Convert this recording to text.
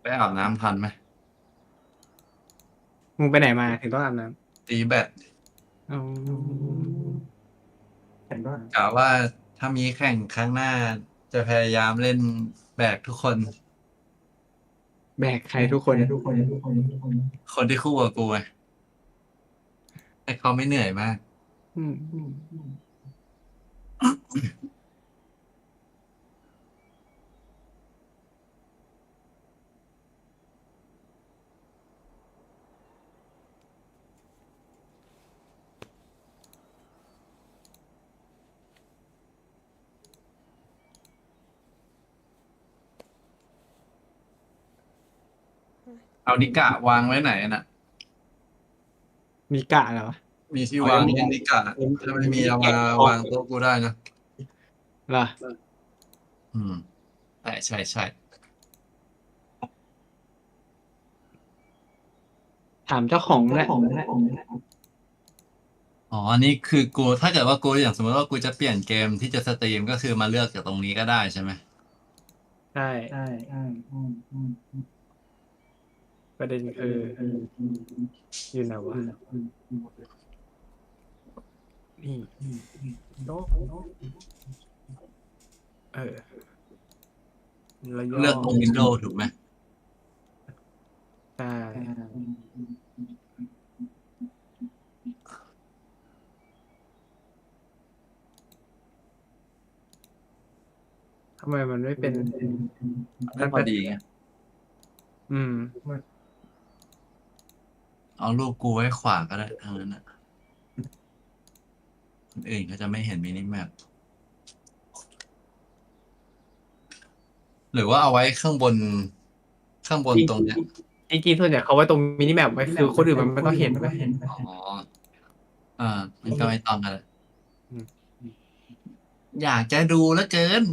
ไปอาบน้ำทันไหมมึงไปไหนมาถึงต้องอาบน้ตีแบตำอ๋อเห็นว่ากะว่าถ้ามีแข่งครั้งหน้า จะพยายามเล่นแบกทุกคน แบกใครทุกคนทุกคนทุกคนทุกคนคนที่คู่กับกูไงให้เขาไม่เหนื่อยมาก อืมอืม เอานิกะวางไว้ไหนน่ะ มีกะเหรอ มีที่วางยังนิกะถ้าไม่มีเอามาวางโต๊ะกูได้นะเหรอ อืมใช่ใช่ใช่ถามเจ้าของของแหแล้ละของแล้วของแล้วอ๋ออันนี้คือกูถ้าเกิดว่ากูอย่างสมมติว่ากูจะเปลี่ยนเกมที่จะสตรีมก็คือมาเลือกจากตรงนี้ก็ได้ใช่ไหมใช่ใช่ใช่อืมอืมอืม ประเด็นเอคืออเอออืมอืมอยู่ไหนวะอืมอืมอืมนี่อืมอืมโน้เออแล้วเลือกตรงวินโดว์ถูกไหมใช่อ่าอืมอืมทำไมมันไม่เป็นได้พอดีไงอืม เอารูปกูไว้ขวาก็ได้ทางนั้นอะคนอื่นก็จะไม่เห็นมินิแมปหรือว่าเอาไว้ข้างบน ข้างบนตรงเนี้ยจริงๆส่วนใหญ่เขาไว้ตรงมินิแมปไว้คือคนอื่นมันไม่ต้องเห็นไม่ไหมต้องเห็นอ๋ออ่ามันก็ไม่ต้องกันแหละอืมอยากจะดูแล้วเกิน